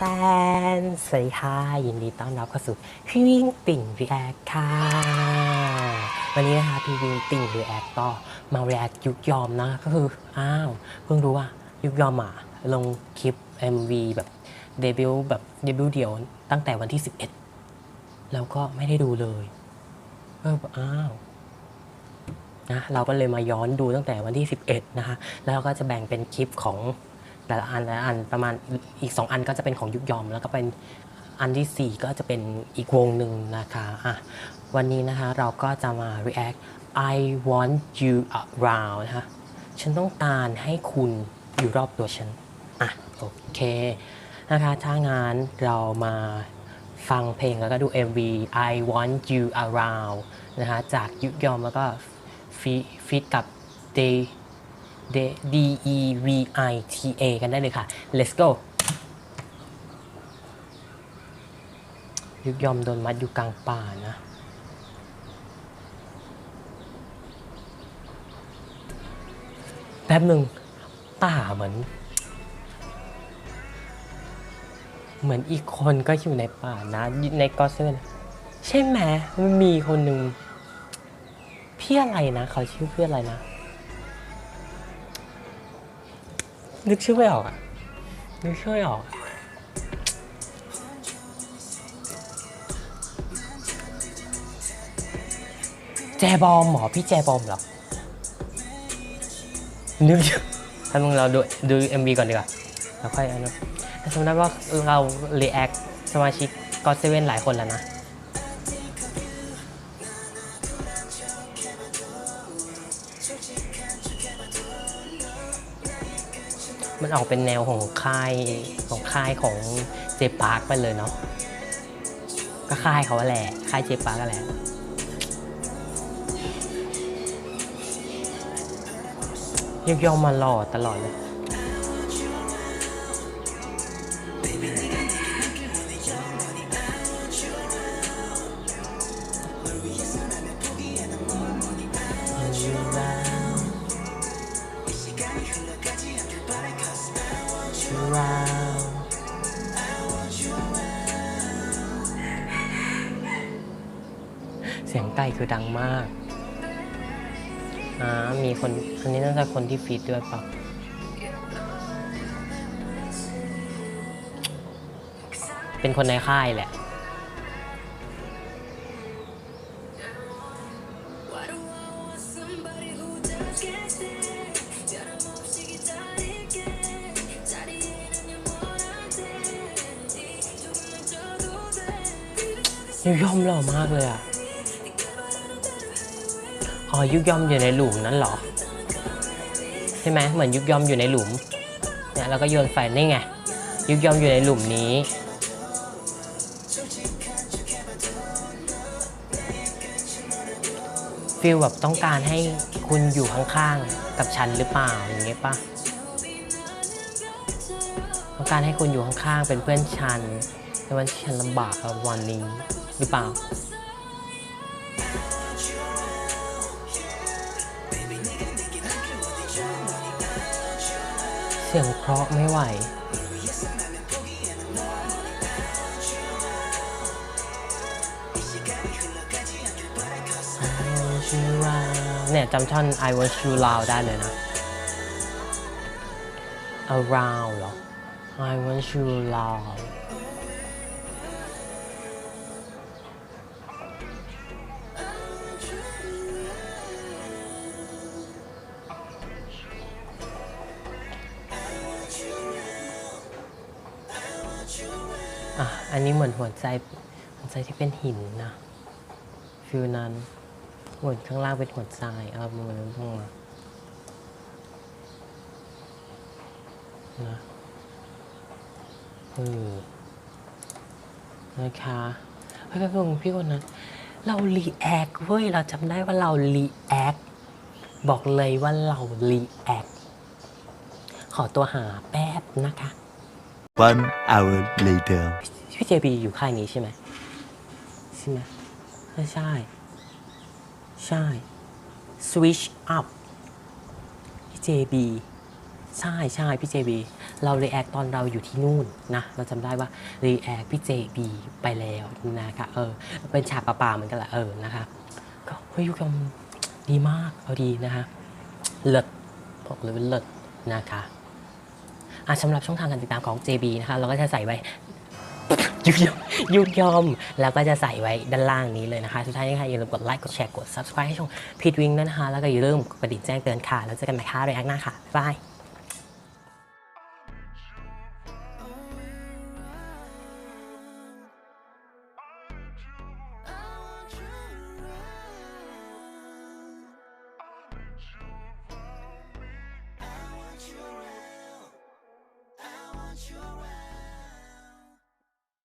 แตนสวัสดีค่ะ ยินดีต้อนรับเข้าสู่พี่วิ่งติ่งรีแอคค่ะ วันนี้นะคะพี่วิ่งติ่งรีแอคก็มารีแอคยุกยอมนะก็คืออ้าวเพิ่งรู้ว่ายุกยอมอะลงคลิป MV แบบเดบิวต์แบบเดบิวต์เดี่ยวตั้งแต่วันที่ 11 แล้วก็ไม่ได้ดูเลยเอออ้าว นะเราก็เลยมาย้อนดูตั้งแต่วันที่ 11 นะคะแล้วเราก็จะแบ่งเป็นคลิปของแต่ละอันแต่ละอันประมาณอีก 2 อันก็จะเป็นของยุกยอม แล้วก็เป็นอันที่ 4 ก็จะเป็นอีกวงหนึ่งนะคะอะวันนี้นะคะเราก็จะมา react I want you around นะคะฉันต้องการให้คุณอยู่รอบตัวฉัน อะ โอเค นะคะ ถ้างานเรามาฟังเพลงแล้วก็ดู MV I want you around นะคะจากยุกยอมแล้วก็ ฟีฟีดกับ D D D E V I T A กันได้เลยค่ะ let's go ยุกยอมโดนมัดอยู่กลางป่านะ แป๊บหนึ่งป่าเหมือน เหมือนอีกคนก็อยู่ในป่านะ ในกอเซนใช่ไหมมันมีคนหนึ่ง พี่อะไรนะเขาชื่อพี่อะไรนะนึกชื่อไม่ออกอะนึกชื่อไม่ออกแจบอมหรอพี่แจบอมเหรอนึกอยู่ถ้ามึงเราดูดู MV ก่อนดีกว่าแล้วค่อยอันนั้นสมมติว่าเรา react สมาชิกก็เซเว่นหลายคนแล้วนะ มันออกเป็นแนวของค่ายของค่ายของเจปาร์กไปเลยเนาะก็ค่ายเขาแหละค่ายเจปาร์กแหละยกย่องมาหล่อตลอดเลย สียงไก่คือดังมากอ่ามีคน อันนี้น่าจะคนที่ฟีดด้วยเปล่าเป็นคนในค่ายแหละยุกยอมหล่อมากเลยอะ อ๋อยุกยอมอยู่ในหลุมนั้นเหรอ ใช่ไหมเหมือนยุกยอมอยู่ในหลุมเนี่ยแล้วก็โยนไฟนี่ไงยุกยอมอยู่ในหลุมนี้ฟีลแบบต้องการให้คุณอยู่ข้างๆกับฉันหรือเปล่าอย่างเงี้ยปะต้องการให้คุณอยู่ข้างๆเป็นเพื่อนฉันในวันที่ฉันลำบากวันนี้หรือเปล่า สียงเพราะไม่ไหว เนี่ยจำท่อน I want you loud ได้เลยนะ around หรอ I want you loud อันนี้เหมือนหัวใจหัวใจที่เป็นหินนะฟิลนั้นเหมือนข้างล่างเป็นหัวใจเอามือลงมานะเออนะคะเฮ้ยพี่พี่คนนั้น เรารีแอคเว้ย เราจำได้ว่าเรารีแอคบอกเลยว่าเรารีแอคขอตัวหาแป๊บนะคะ One hour later. พี่เจบีอยู่ค่ายนี้ใช่ไหมใช่ไหมไม่ใช่ ใช่ switch up พี่เจบีใช่ใช่พี่ JB เรา react ตอนเราอยู่ที่นู่นนะ เราจำได้ว่า react พี่ JB ไปแล้วนะคะเออเป็นฉากปล่าๆเหมือนกันแหละเออนะคะก็เฮ้ยยุคยมดีมากเอาดีนะคะเลิศบอกเลยว่าเลิศนะคะอะสำหรับช่องทางการติดตามของ JB นะคะ เราก็จะใส่ไว้ ยุกยอมยุกยอม แล้วก็จะใส่ไว้ด้านล่างนี้เลยนะคะ สุดท้ายยังไงอย่าลืมกดไลค์ กดแชร์ กด subscribe ให้ช่องพีทวิงด้วยนะคะ แล้วก็อย่าลืมกดกระดิ่งแจ้งเตือนค่ะ แล้วเจอกันใหม่ค่ะเรียกหน้าค่ะบ๊ายบาย